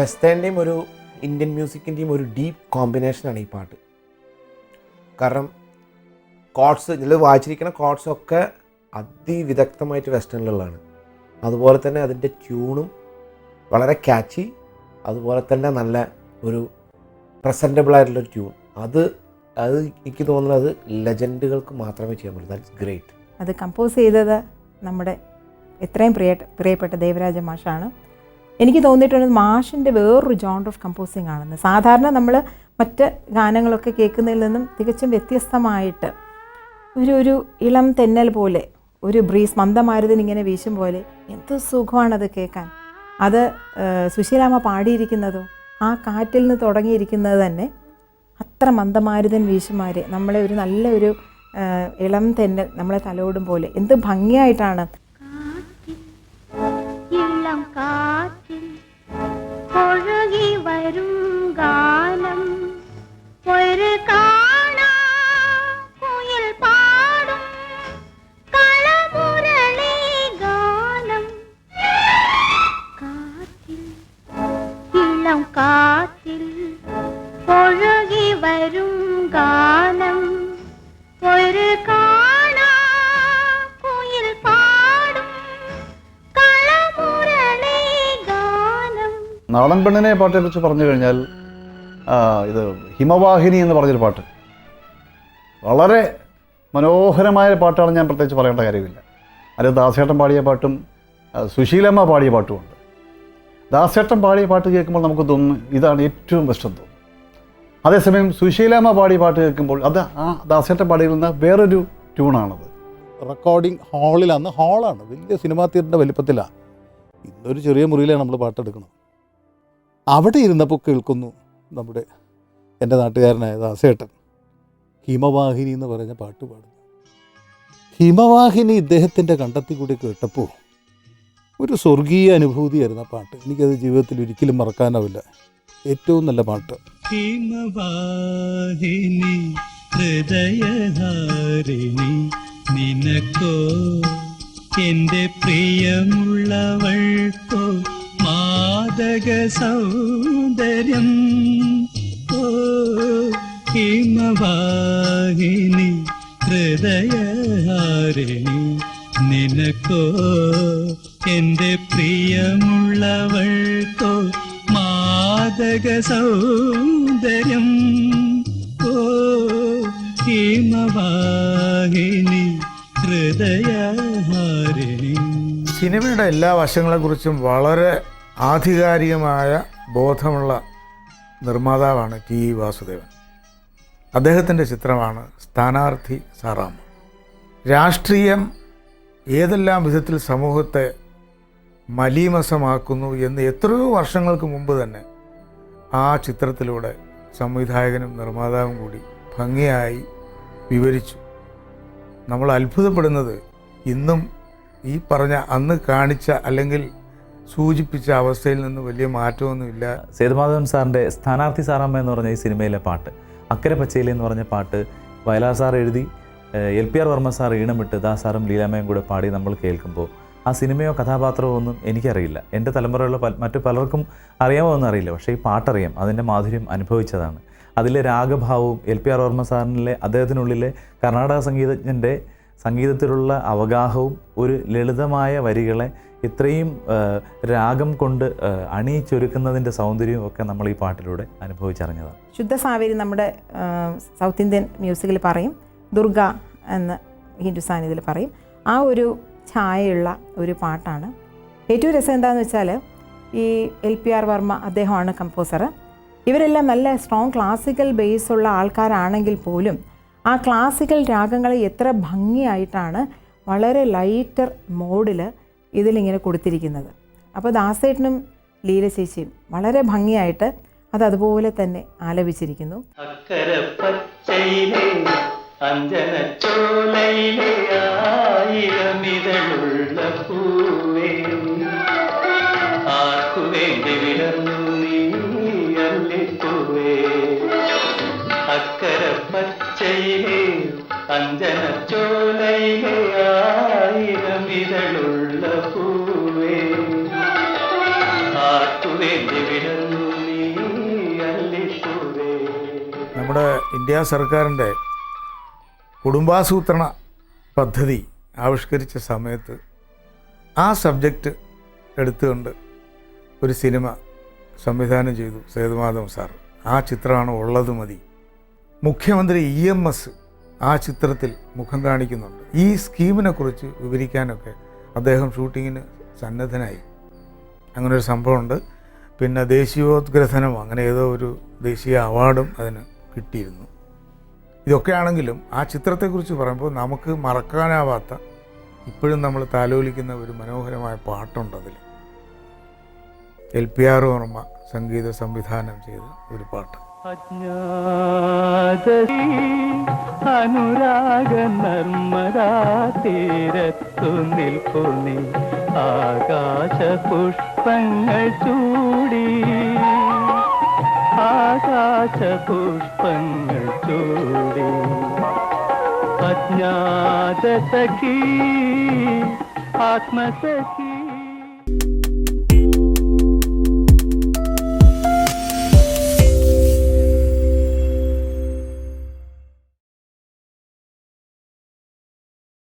വെസ്റ്റേണിന്റെയും ഒരു ഇന്ത്യൻ മ്യൂസിക്കിന്റെയും ഒരു ഡീപ്പ് കോമ്പിനേഷനാണ് ഈ പാട്ട്. കാരണം കോഡ്സ് ഇതിൽ വായിച്ചിരിക്കുന്ന കോഡ്സൊക്കെ അതിവിദഗ്ധമായിട്ട് വെസ്റ്റേണിലുള്ളതാണ് അതുപോലെ തന്നെ അതിന്റെ ട്യൂണും വളരെ ക്യാച്ചി അതുപോലെ തന്നെ നല്ല ഒരു പ്രസന്റബിൾ ആയിട്ടുള്ള ട്യൂൺ അത് അത് എനിക്ക് തോന്നുന്നത് ലെജൻഡുകൾക്ക് മാത്രമേ ചെയ്യാൻ പറ്റൂ. ദാറ്റ്സ് ഗ്രേറ്റ് അത് കമ്പോസ് ചെയ്തത് നമ്മുടെ എത്രയും പ്രിയ പ്രിയപ്പെട്ട ദേവരാജ മാഷാണ്. എനിക്ക് തോന്നിയിട്ടുള്ളത് മാഷിന്റെ വേറൊരു ജോൺ ഓഫ് കമ്പോസിങ് ആണെന്ന്. സാധാരണ നമ്മൾ മറ്റ് ഗാനങ്ങളൊക്കെ കേൾക്കുന്നതിൽ നിന്നും തികച്ചും വ്യത്യസ്തമായിട്ട് ഒരു ഒരു ഇളം തെന്നൽ പോലെ ഒരു ബ്രീസ് മന്ദമാരുതിനിങ്ങനെ വീശും പോലെ എന്ത് സുഖമാണത് കേൾക്കാൻ. അത് സുശീലാമ്മ പാടിയിരിക്കുന്നതോ ആ കാറ്റിൽ നിന്ന് തുടങ്ങിയിരിക്കുന്നത് തന്നെ അത്ര മന്ദമാരുതൻ വീശുമാരെ. നമ്മളെ ഒരു നല്ല ഒരു ഇളം തെന്നൽ നമ്മളെ തലോടും പോലെ എന്ത് ഭംഗിയായിട്ടാണ്. ഇളം കാറ്റിൽ ஒழுகி നാടൻ പെണ്ണിനെ പാട്ടിനെ കുറിച്ച് പറഞ്ഞു കഴിഞ്ഞാൽ ഇത് ഹിമവാഹിനി എന്ന് പറഞ്ഞൊരു പാട്ട്. വളരെ മനോഹരമായ പാട്ടാണ് ഞാൻ പ്രത്യേകിച്ച് പറയേണ്ട കാര്യമില്ല. അത് ദാസേട്ടൻ പാടിയ പാട്ടും സുശീലമ്മ പാടിയ പാട്ടുമുണ്ട് ദാസേട്ടൻ പാടിയ പാട്ട് കേൾക്കുമ്പോൾ നമുക്ക് തോന്നും ഇതാണ് ഏറ്റവും ബെസ്റ്റ് എന്ന് തോന്നും. അതേസമയം സുശീലമ്മ പാടിയ പാട്ട് കേൾക്കുമ്പോൾ അത് ആ ദാസേട്ടൻ പാടിയിരുന്ന വേറൊരു ട്യൂണാണത്. റെക്കോർഡിംഗ് ഹാളിലാണ്. ഹാളാണ്. വലിയ സിനിമാ തിയേറ്ററിന്റെ വലിപ്പത്തിലാണ്. ഇന്നൊരു ചെറിയ മുറിയിലാണ് നമ്മൾ പാട്ടെടുക്കുന്നത് അവിടെ ഇരുന്നപ്പോൾ കേൾക്കുന്നു നമ്മുടെ എന്റെ നാട്ടുകാരനായ ദാസേട്ടൻ. ഹിമവാഹിനി എന്ന് പറഞ്ഞ പാട്ട് പാടുന്നു. ഹിമവാഹിനി ഇദ്ദേഹത്തിന്റെ കണ്ടത്തിൽ കൂടി കേട്ടപ്പോൾ ഒരു സ്വർഗീയ അനുഭൂതിയായിരുന്നു ആ പാട്ട്. എനിക്കത് ജീവിതത്തിൽ ഒരിക്കലും മറക്കാനാവില്ല. ഏറ്റവും നല്ല പാട്ട്. ഹിമവാഹിനി ഹൃദയധാരിണി നിനക്കോ എന്റെ പ്രിയമുള്ളവൾക്കോ മാദക സൗന്ദര്യം. ഓ ഹിമവാഹിനി ഹൃദയഹാരിണി നിനക്കോ എന്റെ പ്രിയമുള്ളവൾക്കോ മാദക സൗന്ദര്യം. ഓ ഹിമവാഹിനി ഹൃദയഹാരിണി. സിനിമയുടെ എല്ലാ വശങ്ങളെക്കുറിച്ചും വളരെ ആധികാരികമായ ബോധമുള്ള നിർമ്മാതാവാണ് ടി ഇ. വാസുദേവൻ. അദ്ദേഹത്തിന്റെ ചിത്രമാണ് സ്ഥാനാർത്ഥി സാറാമ്മ രാഷ്ട്രീയം ഏതെല്ലാം വിധത്തിൽ സമൂഹത്തെ മലീമസമാക്കുന്നു എന്ന് എത്രയോ വർഷങ്ങൾക്ക് മുമ്പ് തന്നെ ആ ചിത്രത്തിലൂടെ സംവിധായകനും നിർമ്മാതാവും കൂടി ഭംഗിയായി വിവരിച്ചു. നമ്മൾ അത്ഭുതപ്പെടുന്നത് ഇന്നും ഈ പറഞ്ഞ അന്ന് കാണിച്ച അല്ലെങ്കിൽ സൂചിപ്പിച്ച അവസ്ഥയിൽ നിന്ന് വലിയ മാറ്റമൊന്നുമില്ല. സേതുമാധവൻ സാറിന്റെ സ്ഥാനാർത്ഥി സാറാമ്മ എന്ന് പറഞ്ഞ ഈ സിനിമയിലെ പാട്ട് അക്കരെ പച്ചയിലെ എന്ന് പറഞ്ഞ പാട്ട് വയലാർ സാർ എഴുതി L P R Varma sir ഈണമിട്ട് ദാ സാറും ലീലാമ്മയും കൂടെ പാടി നമ്മൾ കേൾക്കുമ്പോൾ ആ സിനിമയോ കഥാപാത്രമോ ഒന്നും എനിക്കറിയില്ല. എന്റെ തലമുറയുള്ള മറ്റു പലർക്കും അറിയാമോ എന്ന് അറിയില്ല. പക്ഷേ ഈ പാട്ടറിയാം. അതിന്റെ മാധുര്യം അനുഭവിച്ചതാണ്. അതിലെ രാഗഭാവവും എൽ പി ആർ വർമ്മ സാറിനിലെ അദ്ദേഹത്തിനുള്ളിലെ കർണാടക സംഗീതജ്ഞന്റെ സംഗീതത്തിലുള്ള അവഗാഹവും ഒരു ലളിതമായ വരികളെ ഇത്രയും രാഗം കൊണ്ട് അണിയിച്ചൊരുക്കുന്നതിന്റെ സൗന്ദര്യവും ഒക്കെ നമ്മൾ ഈ പാട്ടിലൂടെ അനുഭവിച്ചറിഞ്ഞതാണ്. ശുദ്ധ സാവേരി നമ്മുടെ സൗത്ത് ഇന്ത്യൻ മ്യൂസിക്കിൽ പറയും ദുർഗ എന്ന് ഹിന്ദുസ്ഥാൻ ഇതിൽ പറയും. ആ ഒരു ഛായയുള്ള ഒരു പാട്ടാണ്. ഏറ്റവും രസം എന്താണെന്ന് വെച്ചാൽ ഈ എൽ പി ആർ വർമ്മ അദ്ദേഹമാണ് കമ്പോസർ ഇവരെല്ലാം നല്ല സ്ട്രോങ് ക്ലാസിക്കൽ ബേസ് ഉള്ള ആൾക്കാരാണെങ്കിൽ പോലും ആ ക്ലാസിക്കൽ രാഗങ്ങളെ എത്ര ഭംഗിയായിട്ടാണ് വളരെ ലൈറ്റർ മോഡിൽ ഇതിലിങ്ങനെ കൊടുത്തിരിക്കുന്നത്. അപ്പോൾ ദാസേട്ടനും ലീല വളരെ ഭംഗിയായിട്ട് അത് അതുപോലെ തന്നെ ആലപിച്ചിരിക്കുന്നു. അക്കര അഞ്ജന ചോലയിലെ പൂവേ നീ നമ്മുടെ ഇന്ത്യ സർക്കാരിന്റെ കുടുംബാസൂത്രണ പദ്ധതി ആവിഷ്കരിച്ച സമയത്ത് ആ സബ്ജക്റ്റ് എടുത്തുകൊണ്ട് ഒരു സിനിമ സംവിധാനം ചെയ്തു സേതുമാധവ് സാർ. ആ ചിത്രമാണ് ഉള്ളത് മതി മുഖ്യമന്ത്രി ഇ എം എസ് ആ ചിത്രത്തിൽ മുഖം കാണിക്കുന്നുണ്ട്. ഈ സ്കീമിനെ കുറിച്ച് വിവരിക്കാനൊക്കെ അദ്ദേഹം ഷൂട്ടിങ്ങിന് സന്നദ്ധനായി. അങ്ങനൊരു സംഭവമുണ്ട്. പിന്നെ ദേശീയോദ്ഗ്രഥനം അങ്ങനെ ഏതോ ഒരു ദേശീയ അവാർഡും അതിന് കിട്ടിയിരുന്നു. ഇതൊക്കെയാണെങ്കിലും ആ ചിത്രത്തെക്കുറിച്ച് പറയുമ്പോൾ നമുക്ക് മറക്കാനാവാത്ത ഇപ്പോഴും നമ്മൾ താലോലിക്കുന്ന ഒരു മനോഹരമായ പാട്ടുണ്ട് അതിൽ. എൽ പി ആർ ഓർമ്മ സംഗീത സംവിധാനം ചെയ്ത ഒരു പാട്ട്. അജ്ഞാതീ അനുരാഗ നർമ്മദാ തീരത്തു നിൽക്കുന്നി ആകാശ പുഷ്പങ്ങൾ ചൂടി. ആകാശ പുഷ്പങ്ങൾ ചൂടി. അജ്ഞാത സഖി ആത്മസഖി.